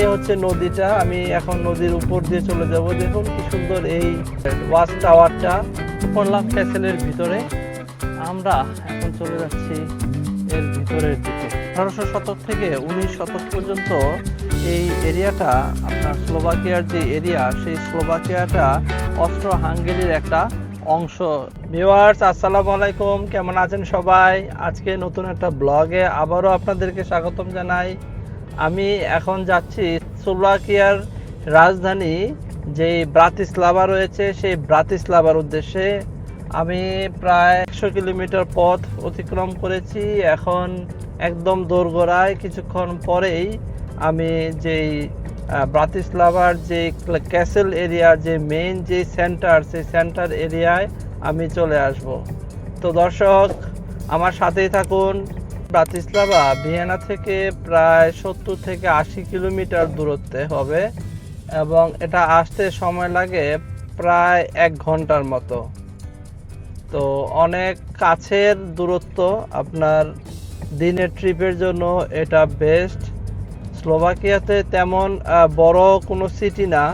এই হচ্ছে নদীটা। আমি এখন নদীর উপর দিয়ে চলে যাব। দেখুন কি সুন্দর এই ওয়াচ টাওয়ারটা পড়লাম ক্যাসেলের ভিতরে। আমরা এখন চলে যাচ্ছি এর ভিতরের দিকে। আঠারোশো শতক থেকে উনিশ শতক পর্যন্ত এই এরিয়াটা, আপনার স্লোভাকিয়ার যে এরিয়া, সেই স্লোভাকিয়াটা অস্ট্রো হাঙ্গেরির একটা অংশ। ভিউয়ার্স, আসসালামু আলাইকুম। কেমন আছেন সবাই? আজকে নতুন একটা ব্লগে আবারও আপনাদেরকে স্বাগতম জানাই। আমি এখন যাচ্ছি স্লোভাকিয়ার রাজধানী, যে ব্রাতিস্লাভা রয়েছে, সেই ব্রাতিস্লাভার উদ্দেশ্যে। আমি প্রায় একশো কিলোমিটার পথ অতিক্রম করেছি। এখন একদম দোরগোড়ায় কিছুক্ষণ পরেই আমি যেই ব্রাতিস্লাভার যে ক্যাসেল এরিয়ার যে মেইন যে সেন্টার, সেই সেন্টার এরিয়ায় আমি চলে আসব। তো দর্শক, আমার সাথেই থাকুন। ব্রাতিস্লাভা ভিয়েনা থেকে প্রায় সত্তর থেকে আশি কিলোমিটার দূরত্বে হবে এবং এটা আসতে সময় লাগে প্রায় এক ঘণ্টার মতো। তো অনেক কাছের দূরত্ব, আপনার দিনের ট্রিপের জন্য এটা বেস্ট। স্লোভাকিয়াতে তেমন বড় কোনো সিটি না।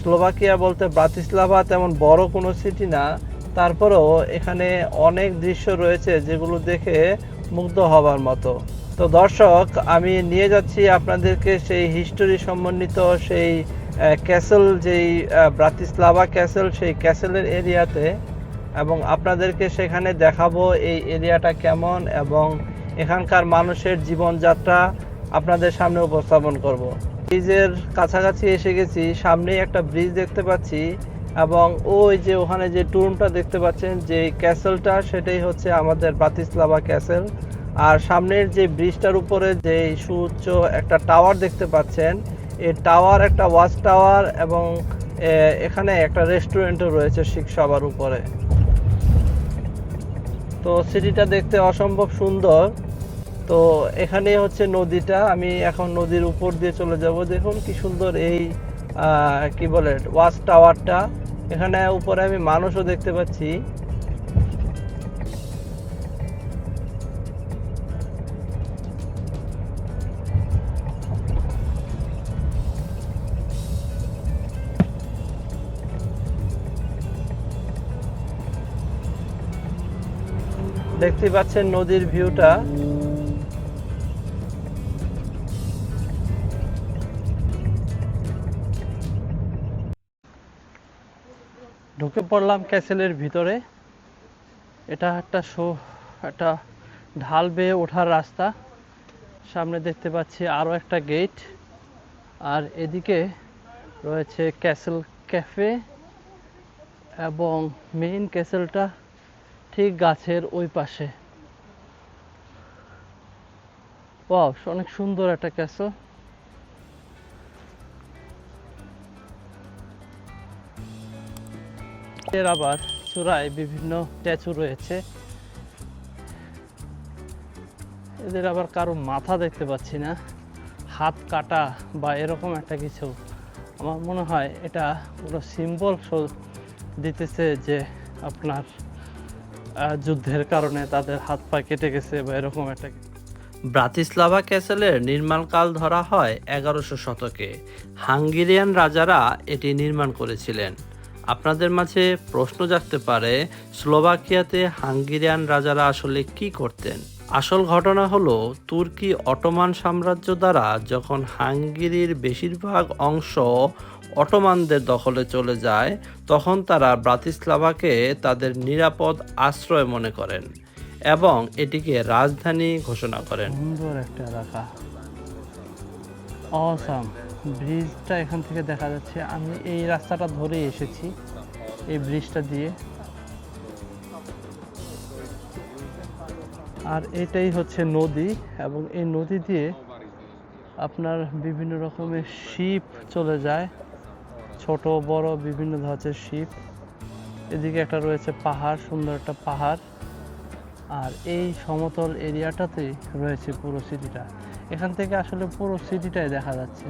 স্লোভাকিয়া বলতে ব্রাতিস্লাভা তেমন বড় কোনো সিটি না। তারপরেও এখানে অনেক দৃশ্য রয়েছে যেগুলো দেখে মুগ্ধ হবার মতো। তো দর্শক, আমি নিয়ে যাচ্ছি আপনাদেরকে সেই হিস্টোরি সম্বন্ধিত সেই ক্যাসেল যেই ব্রাতিস্লাভা ক্যাসেল সেই ক্যাসেলের এরিয়াতে এবং আপনাদেরকে সেখানে দেখাবো এই এরিয়াটা কেমন এবং এখানকার মানুষের জীবনযাত্রা আপনাদের সামনে উপস্থাপন করব। ব্রিজের কাছাকাছি এসে গেছি, সামনেই একটা ব্রিজ দেখতে পাচ্ছি। এবং ওই যে ওখানে যে টুরুমটা দেখতে পাচ্ছেন, যে ক্যাসেলটা, সেটাই হচ্ছে আমাদের বাতিস্লাভা ক্যাসেল। আর সামনের যে ব্রিজটার উপরে যে সুউচ্চ একটা টাওয়ার দেখতে পাচ্ছেন এই টাওয়ার একটা ওয়াচ টাওয়ার এবং এখানে একটা রেস্টুরেন্টও রয়েছে শিখ সবার উপরে। তো সিটিটা দেখতে অসম্ভব সুন্দর। তো এখানে হচ্ছে নদীটা, আমি এখন নদীর উপর দিয়ে চলে যাব। দেখুন কি সুন্দর এই কি বলে, ওয়াচ টাওয়ারটা। এখানে উপরে আমি মানুষও দেখতে পাচ্ছি। দেখতে পাচ্ছেন নদীর ভিউটা। পড়লাম ক্যাসেলের ভিতরে। এটা একটা শো, একটা ঢাল বেয়ে ওঠার রাস্তা। সামনে দেখতে পাচ্ছি আরও একটা গেট। আর এদিকে রয়েছে ক্যাসেল ক্যাফে এবং মেইন ক্যাসেলটা ঠিক গাছের ওই পাশে। অনেক সুন্দর একটা ক্যাসেল। এর আবার চূড়ায় বিভিন্ন স্ট্যাচু রয়েছে। এদের আবার কারও মাথা দেখতে পাচ্ছি না, হাত কাটা বা এরকম একটা কিছু। আমার মনে হয় এটা কোনো সিম্বল দিতেছে যে আপনার যুদ্ধের কারণে তাদের হাত পা কেটে গেছে বা এরকম একটা। ব্রাতিস্লাভা ক্যাসেলের নির্মাণকাল ধরা হয় এগারোশো শতকে। হাঙ্গেরিয়ান রাজারা এটি নির্মাণ করেছিলেন। আপনাদের মাঝে প্রশ্ন জাগতে পারে, স্লোভাকিয়াতে হাঙ্গেরিয়ান রাজারা আসলে কি করতেন? আসল ঘটনা হলো, তুর্কি অটোমান সাম্রাজ্য দ্বারা যখন হাঙ্গেরির বেশিরভাগ অংশ অটোমানদের দখলে চলে যায়, তখন তারা ব্রাতিস্লাভাকে তাদের নিরাপদ আশ্রয় মনে করেন এবং এটিকে রাজধানী ঘোষণা করেন। সুন্দর একটা এলাকা। অসাম ব্রিজটা এখান থেকে দেখা যাচ্ছে। আমি এই রাস্তাটা ধরেই এসেছি। এই ব্রিজটা দিয়ে। আর এটাই হচ্ছে নদী এবং এই নদী দিয়ে আপনার বিভিন্ন রকমের শিপ চলে যায়। ছোট, বড় বিভিন্ন ধরনের শিপ। এদিকে একটা রয়েছে পাহাড়, সুন্দর একটা পাহাড়। আর এই সমতল এরিয়াটাতেই রয়েছে পুরো সিটিটা। এখান থেকে আসলে পুরো সিটিটাই দেখা যাচ্ছে।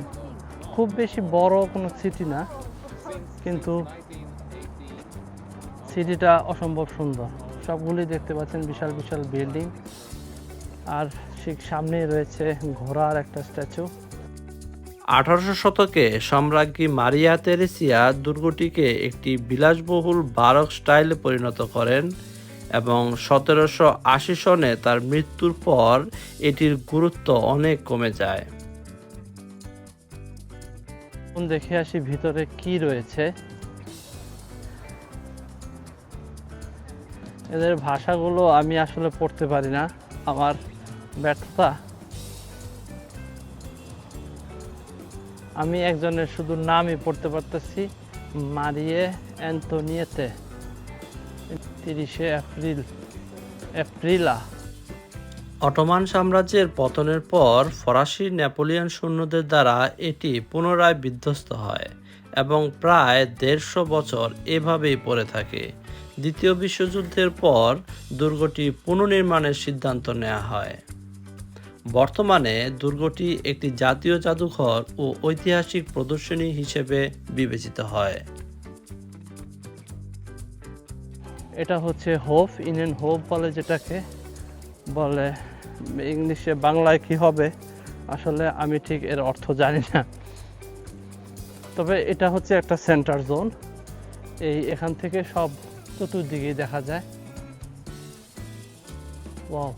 খুব বেশি বড় কোনো সিটি না, কিন্তু সিটিটা অসম্ভব সুন্দর। সবগুলি দেখতে পাচ্ছেন বিশাল বিশাল বিল্ডিং। আর ঠিক সামনেই রয়েছে ঘোড়ার একটা স্ট্যাচু। আঠারোশো শতকে সম্রাজ্ঞী মারিয়া তেরেসিয়া দুর্গটিকে একটি বিলাসবহুল বারক স্টাইলে পরিণত করেন এবং সতেরোশো আশি সনে তার মৃত্যুর পর এটির গুরুত্ব অনেক কমে যায়। দেখে আসি ভিতরে কি রয়েছে। এদের ভাষাগুলো আমি আসলে পড়তে পারি না, আমার ব্যর্থতা। আমি একজনের শুধু নামই পড়তে পারতেছি, মারিয়ে অ্যান্তনিয়েতে তিরিশে এপ্রিল, এপ্রিলা। অটোমান সাম্রাজ্যের পতনের পর ফরাসি নেপোলিয়ন সৈন্যদের দ্বারা এটি পুনরায় বিধ্বস্ত হয় এবং প্রায় দেড়শো বছর এভাবেই পড়ে থাকে। দ্বিতীয় বিশ্বযুদ্ধের পর দুর্গটি পুনর্নির্মাণের সিদ্ধান্ত নেওয়া হয়। বর্তমানে দুর্গটি একটি জাতীয় জাদুঘর ও ঐতিহাসিক প্রদর্শনী হিসেবে বিবেচিত হয়। এটা হচ্ছে হোপ ইন্ডিয়ান হোপ বলে যেটাকে বলে। ইংলিশে বাংলায় কি হবে? আসলে আমি ঠিক এর অর্থ জানি না। তবে এটা হচ্ছে একটা সেন্টার জোন এই এখান থেকে সব চতুর্দিকেই দেখা যায়। ওয়াও।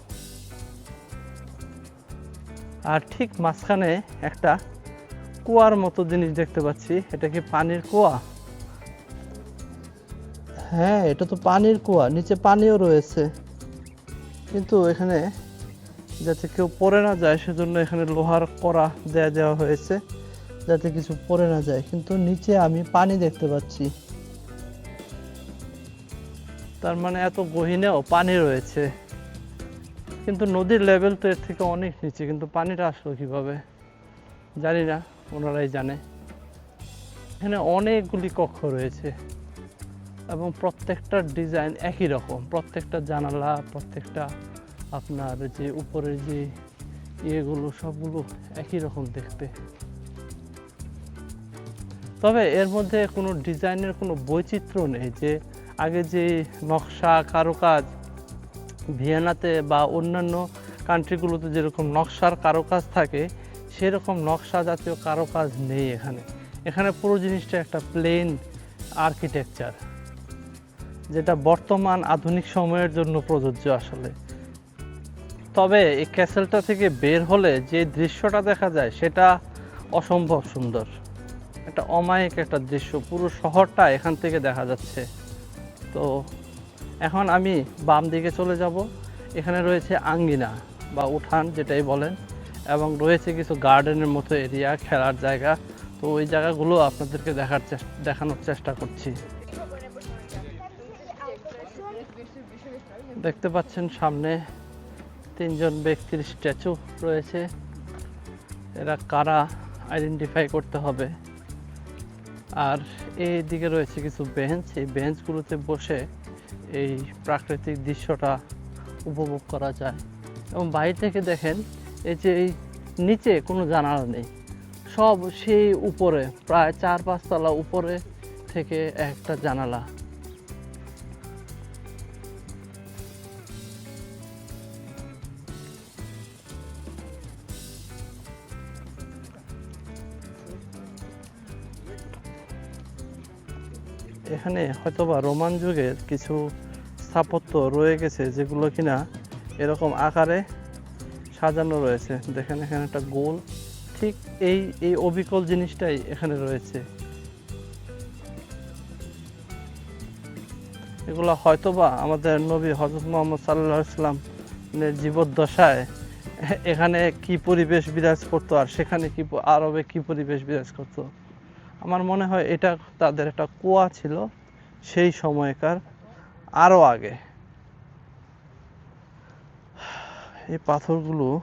আর ঠিক মাঝখানে একটা কুয়ার মতো জিনিস দেখতে পাচ্ছি। এটা কি পানির কুয়া? হ্যাঁ এটা তো পানির কুয়া। নিচে পানিও রয়েছে। কিন্তু এখানে যাতে কেউ পড়ে না যায়, সেজন্য এখানে লোহার করা দেয়া দেওয়া হয়েছে, যাতে কিছু পড়ে না যায়। কিন্তু নিচে আমি পানি দেখতে পাচ্ছি। তার মানে এত গহীনেও পানি রয়েছে। কিন্তু নদীর লেভেল তো এর থেকে অনেক নিচে, কিন্তু পানিটা আসলো কীভাবে? জানি না, ওনারাই জানে। এখানে অনেকগুলি কক্ষ রয়েছে এবং প্রত্যেকটার ডিজাইন একই রকম। প্রত্যেকটা জানালা, প্রত্যেকটা আপনার যে উপরের যে ইয়েগুলো, সবগুলো একই রকম দেখতে। তবে এর মধ্যে কোনো ডিজাইনের কোনো বৈচিত্র্য নেই যে আগে যে নকশা, কারুকাজ ভিয়েনাতে বা অন্যান্য কান্ট্রিগুলোতে যেরকম নকশার কারুকাজ থাকে, সেরকম নকশা জাতীয় কারুকাজ নেই এখানে। এখানে পুরো জিনিসটা একটা প্লেন আর্কিটেকচার যেটা বর্তমান আধুনিক সময়ের জন্য প্রযোজ্য আসলে। তবে এই ক্যাসেলটা থেকে বের হলে যে দৃশ্যটা দেখা যায়, সেটা অসম্ভব সুন্দর। একটা অমায়িক একটা দৃশ্য, পুরো শহরটা এখান থেকে দেখা যাচ্ছে। তো এখন আমি বাম দিকে চলে যাব। এখানে রয়েছে আঙ্গিনা বা উঠান যেটাই বলেন এবং রয়েছে কিছু গার্ডেনের মতো এরিয়া, খেলার জায়গা। তো ওই জায়গাগুলো আপনাদেরকে দেখার দেখানোর চেষ্টা করছি। দেখতে পাচ্ছেন সামনে তিনজন ব্যক্তির স্ট্যাচু রয়েছে। এরা কারা আইডেন্টিফাই করতে হবে? আর এই দিকে রয়েছে কিছু বেঞ্চ এই বেঞ্চগুলোতে বসে এই প্রাকৃতিক দৃশ্যটা উপভোগ করা যায়। এবং বাইরে থেকে দেখেন, এই যে এই নিচে কোনো জানালা নেই। সব সেই উপরে, প্রায় চার পাঁচতলা উপরে থেকে একটা জানালা। এখানে হয়তোবা রোমান যুগের কিছু স্থাপত্য রয়ে গেছে যেগুলো কিনা এরকম আকারে সাজানো রয়েছে। দেখেন এখানে একটা গোল। ঠিক এই এই অবিকল জিনিসটাই এখানে রয়েছে। এগুলো হয়তোবা আমাদের নবী হজরত মোহাম্মদ সাল্লাহ ইসলামের জীবদ্দশায় এখানে কি পরিবেশ বিরাজ করতো আর সেখানে কি আরবে কি পরিবেশ বিরাজ করতো? আমার মনে হয় এটা তাদের একটা কুয়া ছিল সেই সময়কার আরও আগে। এই পাথরগুলো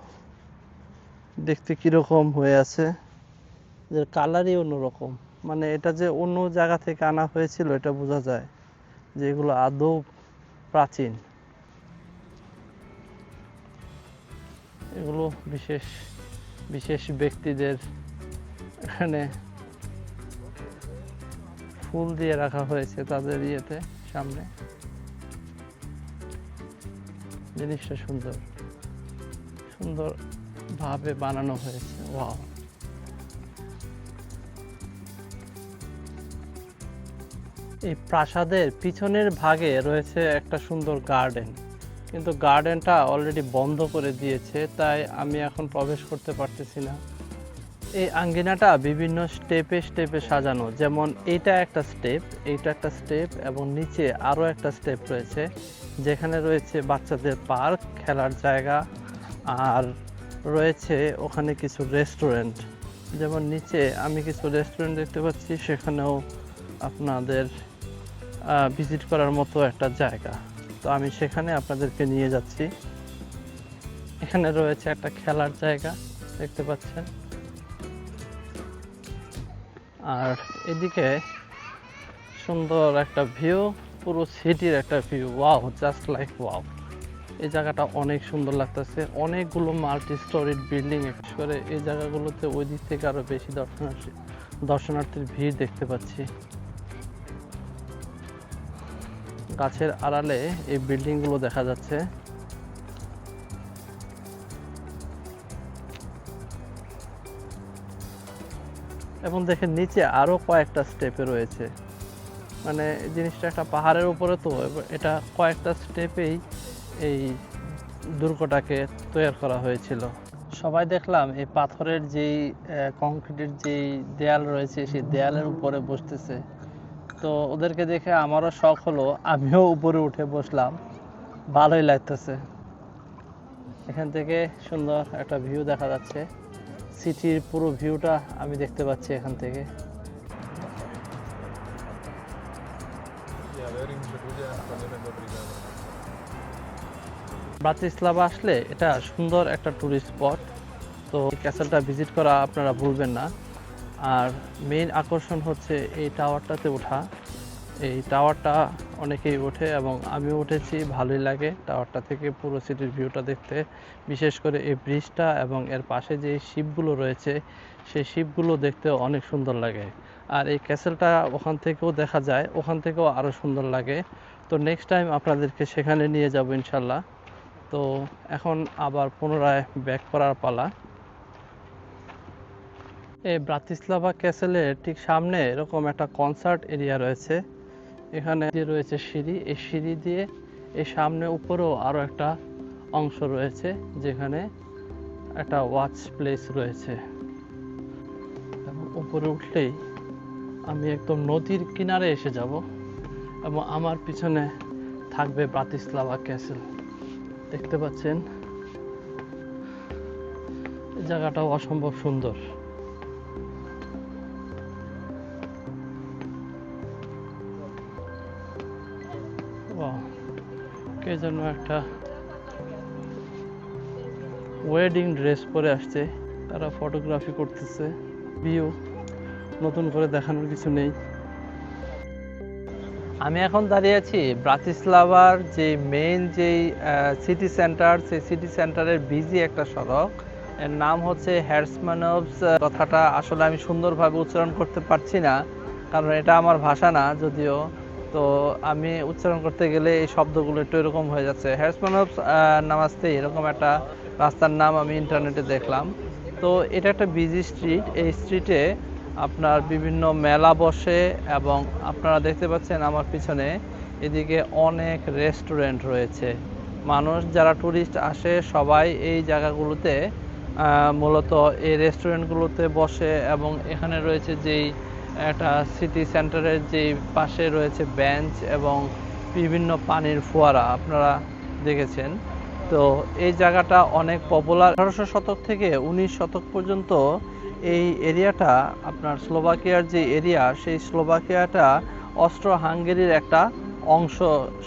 দেখতে কীরকম হয়ে আছে? যে কালারই অন্যরকম। মানে এটা যে অন্য জায়গা থেকে আনা হয়েছিল এটা বোঝা যায় যে এগুলো আদৌ প্রাচীন। এগুলো বিশেষ বিশেষ ব্যক্তিদের এখানে ফুল দিয়ে রাখা হয়েছে তাদের ইয়েতে, সামনে। জিনিসটা সুন্দর। সুন্দর ভাবে বানানো হয়েছে, ওয়াও। এই প্রাসাদের পিছনের ভাগে রয়েছে একটা সুন্দর গার্ডেন। কিন্তু গার্ডেনটা অলরেডি বন্ধ করে দিয়েছে, তাই আমি এখন প্রবেশ করতে পারতেছি না। এই আঙ্গিনাটা বিভিন্ন স্টেপে স্টেপে সাজানো। যেমন এটা একটা স্টেপ, এইটা একটা স্টেপ এবং নিচে আরও একটা স্টেপ রয়েছে, যেখানে রয়েছে বাচ্চাদের পার্ক, খেলার জায়গা, আর রয়েছে ওখানে কিছু রেস্টুরেন্ট। যেমন নিচে আমি কিছু রেস্টুরেন্ট দেখতে পাচ্ছি, সেখানেও আপনাদের ভিজিট করার মতো একটা জায়গা। তো আমি সেখানে আপনাদেরকে নিয়ে যাচ্ছি। এখানে রয়েছে একটা খেলার জায়গা, দেখতে পাচ্ছেন। আর এদিকে সুন্দর একটা ভিউ পুরো সিটির একটা view wow just like wow এই জায়গাটা অনেক সুন্দর লাগতেছে। অনেকগুলো মাল্টি স্টোরিড বিল্ডিং করে এই জায়গাগুলোতে ওই দিক থেকে আরও বেশি দর্শনার্থী, দর্শনার্থীর ভিড় দেখতে পাচ্ছি। গাছের আড়ালে এই বিল্ডিংগুলো দেখা যাচ্ছে। এবং দেখেন নিচে আরও কয়েকটা স্টেপে রয়েছে। মানে জিনিসটা একটা পাহাড়ের উপরে তো এটা কয়েকটা স্টেপেই এই দুর্গটাকে তৈরি করা হয়েছিল। সবাই দেখলাম এই পাথরের যেই কংক্রিটের যেই দেয়াল রয়েছে, সেই দেয়ালের উপরে বসতেছে। তো ওদেরকে দেখে আমারও শখ হলো, আমিও উপরে উঠে বসলাম। ভালোই লাগতেছে। এখান থেকে সুন্দর একটা ভিউ দেখা যাচ্ছে। সিটির পুরো ভিউটা আমি দেখতে পাচ্ছি এখান থেকে. ব্রাতিস্লাভা আসলে এটা সুন্দর একটা ট্যুরিস্ট স্পট তো ক্যাসেলটা ভিজিট করা আপনারা ভুলবেন না আর মেইন আকর্ষণ হচ্ছে এই টাওয়ারটাতে ওঠা এই টাওয়ারটা অনেকেই ওঠে এবং আমিও উঠেছি, ভালোই লাগে। টাওয়ারটা থেকে পুরো সিটির ভিউটা দেখতে। বিশেষ করে এই ব্রিজটা এবং এর পাশে যে শিপগুলো রয়েছে, সেই শিপগুলো দেখতে অনেক সুন্দর লাগে। আর এই ক্যাসেলটা ওখান থেকেও দেখা যায়, ওখান থেকেও আরও সুন্দর লাগে। তো নেক্সট টাইম আপনাদেরকে সেখানে নিয়ে যাব ইনশাল্লাহ। তো এখন আবার পুনরায় ব্যাক করার পালা। এই ব্রাতিস্লাভা ক্যাসেলের ঠিক সামনে এরকম একটা কনসার্ট এরিয়া রয়েছে। এখানে যে রয়েছে সিঁড়ি, এই সিঁড়ি দিয়ে এই সামনে উপরেও আরও একটা অংশ রয়েছে যেখানে একটা ওয়াচ প্লেস রয়েছে। এবং উপরে উঠলেই আমি একদম নদীর কিনারে এসে যাব এবং আমার পিছনে থাকবে ব্রাতিস্লাভা ক্যাসেল। দেখতে পাচ্ছেন? জায়গাটাও অসম্ভব সুন্দর। যেন একটা ওয়েডিং ড্রেস পরে আসছে। তারা ফটোগ্রাফি করতেছে ভিউ নতুন করে দেখানোর কিছু নেই। আমি এখন দাঁড়িয়ে আছি ব্রাতিস্লাভার যে মেইন যেই সিটি সেন্টার সেই সিটি সেন্টারের বিজি একটা সড়ক। এর নাম হচ্ছে হ্যারসমানভস কথাটা আসলে আমি সুন্দরভাবে উচ্চারণ করতে পারছি না, কারণ এটা আমার ভাষা না, যদিও। তো আমি উচ্চারণ করতে গেলে এই শব্দগুলো একটু এরকম হয়ে যাচ্ছে। হ্যারসমানভস নামাজতে এরকম একটা রাস্তার নাম আমি ইন্টারনেটে দেখলাম। তো এটা একটা বিজি স্ট্রিট এই স্ট্রিটে আপনার বিভিন্ন মেলা বসে এবং আপনারা দেখতে পাচ্ছেন আমার পিছনে এদিকে অনেক রেস্টুরেন্ট রয়েছে। মানুষ যারা ট্যুরিস্ট আসে সবাই এই জায়গাগুলোতে মূলত এই রেস্টুরেন্টগুলোতে বসে এবং এখানে রয়েছে যেই একটা সিটি সেন্টারের যেই পাশে রয়েছে বেঞ্চ এবং বিভিন্ন পানির ফোয়ারা, আপনারা দেখেছেন। তো এই জায়গাটা অনেক পপুলার আঠারোশো শতক থেকে উনিশ শতক পর্যন্ত এই এরিয়াটা, আপনার স্লোভাকিয়ার যে এরিয়া, সেই স্লোভাকিয়াটা অস্ট্রো হাঙ্গেরির একটা অংশ,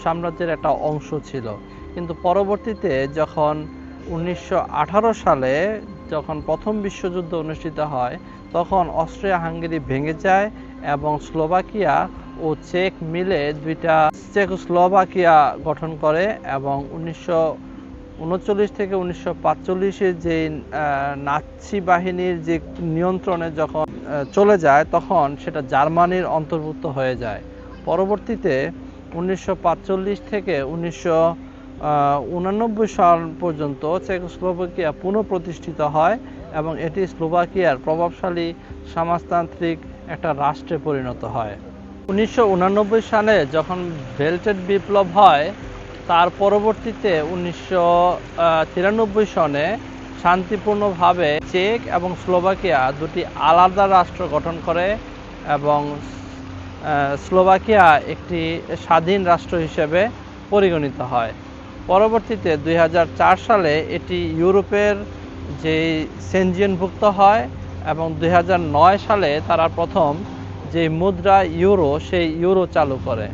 সাম্রাজ্যের একটা অংশ ছিল। কিন্তু পরবর্তীতে যখন উনিশশো আঠারো সালে যখন প্রথম বিশ্বযুদ্ধ অনুষ্ঠিত হয়, তখন অস্ট্রিয়া হাঙ্গেরি ভেঙে যায় এবং স্লোভাকিয়া ও চেক মিলে দুইটা চেকোস্লোভাকিয়া গঠন করে এবং উনিশশো উনচল্লিশ থেকে উনিশশো পাঁচচল্লিশের যে নাৎসি বাহিনীর যে নিয়ন্ত্রণে যখন চলে যায়, তখন সেটা জার্মানির অন্তর্ভুক্ত হয়ে যায়। পরবর্তীতে উনিশশো পাঁচচল্লিশ থেকে উনিশশো উনানব্বই সাল পর্যন্ত চেকোস্লোভাকিয়া পুনঃপ্রতিষ্ঠিত হয় এবং এটি স্লোভাকিয়ার প্রভাবশালী সমাজতান্ত্রিক একটা রাষ্ট্রে পরিণত হয়। উনিশশো সালে যখন বেল্টেড বিপ্লব হয়, তার পরবর্তীতে উনিশশো তিরানব্বই সনে শান্তিপূর্ণভাবে চেক এবং স্লোভাকিয়া দুটি আলাদা রাষ্ট্র গঠন করে এবং স্লোভাকিয়া একটি স্বাধীন রাষ্ট্র হিসেবে পরিগণিত হয়। পরবর্তীতে দুই হাজার চার সালে এটি ইউরোপের যে সেনজিয়নভুক্ত হয় এবং দু হাজার নয় সালে তারা প্রথম যে মুদ্রা ইউরো, সেই ইউরো চালু করে।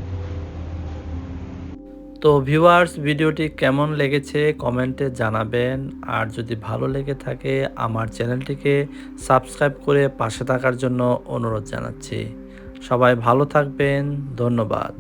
তো ভিউয়ার্স, ভিডিওটি কেমন লেগেছে কমেন্টে জানাবেন। আর যদি ভালো লেগে থাকে, আমার চ্যানেলটিকে সাবস্ক্রাইব করে পাশে থাকার জন্য অনুরোধ জানাচ্ছি। সবাই ভালো থাকবেন, ধন্যবাদ।